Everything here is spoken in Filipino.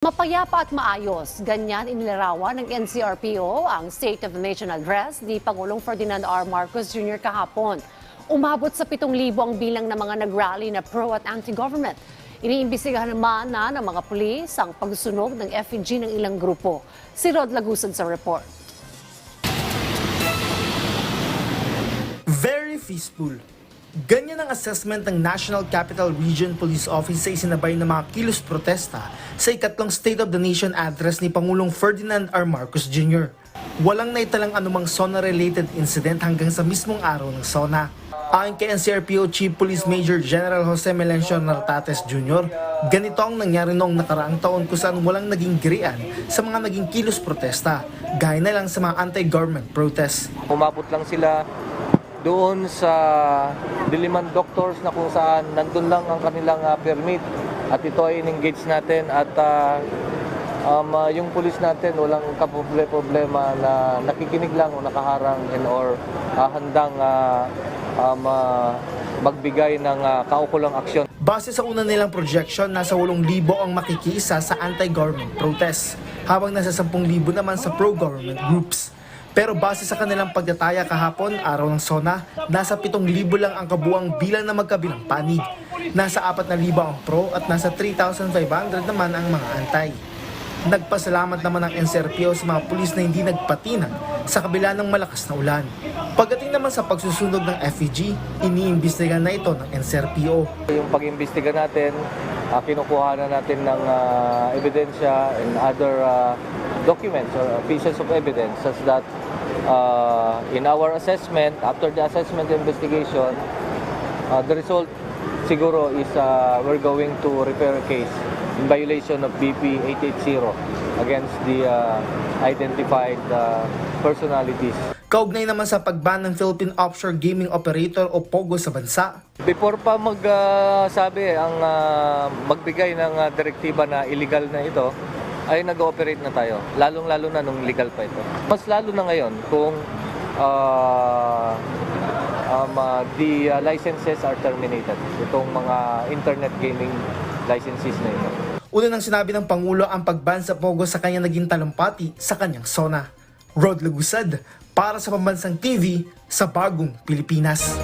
Mapayapa at maayos, ganyan inilarawan ng NCRPO ang State of the Nation Address ni Pangulong Ferdinand R. Marcos Jr. kahapon. Umabot sa 7,000 ang bilang ng mga nag-rally na pro at anti-government. Iniimbestigahan naman na ng mga pulis ang pagsunog ng effigy ng ilang grupo. Si Rod Lagusan sa report. Very peaceful. Ganyan ang assessment ng National Capital Region Police Office sa isinabay ng mga kilos protesta sa ikatlong State of the Nation address ni Pangulong Ferdinand R. Marcos Jr. Walang naitalang anumang SONA-related incident hanggang sa mismong araw ng SONA. Ayon kay NCRPO Chief Police Major General Jose Melencio Nartates Jr., ganito ang nangyari noong nakaraang taon kung walang naging girian sa mga naging kilos protesta, gaya na lang sa mga anti-government protests. Umabot lang sila doon sa Diliman Doctors na kung saan nandun lang ang kanilang ah, permit at ito ay in-engage natin at ah, um, ah, yung pulis natin walang kaproble-problema na nakikinig lang o nakaharang and or ah, handang ah, um, ah, magbigay ng ah, kaukulang aksyon. Base sa una nilang projection, nasa 8,000 ang makikiisa sa anti-government protests, habang nasa 10,000 naman sa pro-government groups. Pero base sa kanilang pagdataya kahapon, araw ng SONA, nasa 7,000 lang ang kabuang bilang na magkabilang panig. Nasa 4,000 ang pro at nasa 3,500 naman ang mga antay. Nagpasalamat naman ang NCRPO sa mga pulis na hindi nagpatinag sa kabila ng malakas na ulan. Pagdating naman sa pagsusunog ng FEG, iniimbestigahan na ito ng NCRPO. Yung pag-imbestiga natin, ah, kinukuha na natin ng ah, ebidensya and other ah, documents or pieces of evidence such that ah, in our assessment, after the assessment investigation, ah, the result siguro is ah, we're going to repair a case in violation of BP 880 against the ah, identified ah, personalities. Kaugnay naman sa pagban ng Philippine Offshore Gaming Operator o POGO sa bansa, Before pa magsabi ang ah, magbigay ng ah, direktiba na illegal na ito, ay nag-ooperate na tayo. Lalong-lalo na nung legal pa ito. Mas lalo na ngayon kung ah, um, ah, the ah, licenses are terminated. Itong mga internet gaming licenses na ito. una nang sinabi ng Pangulo ang pagban sa POGO sa kanyang naging talumpati sa kanyang SONA. Rod Lagusad, para sa Pambansang TV sa Bagong Pilipinas.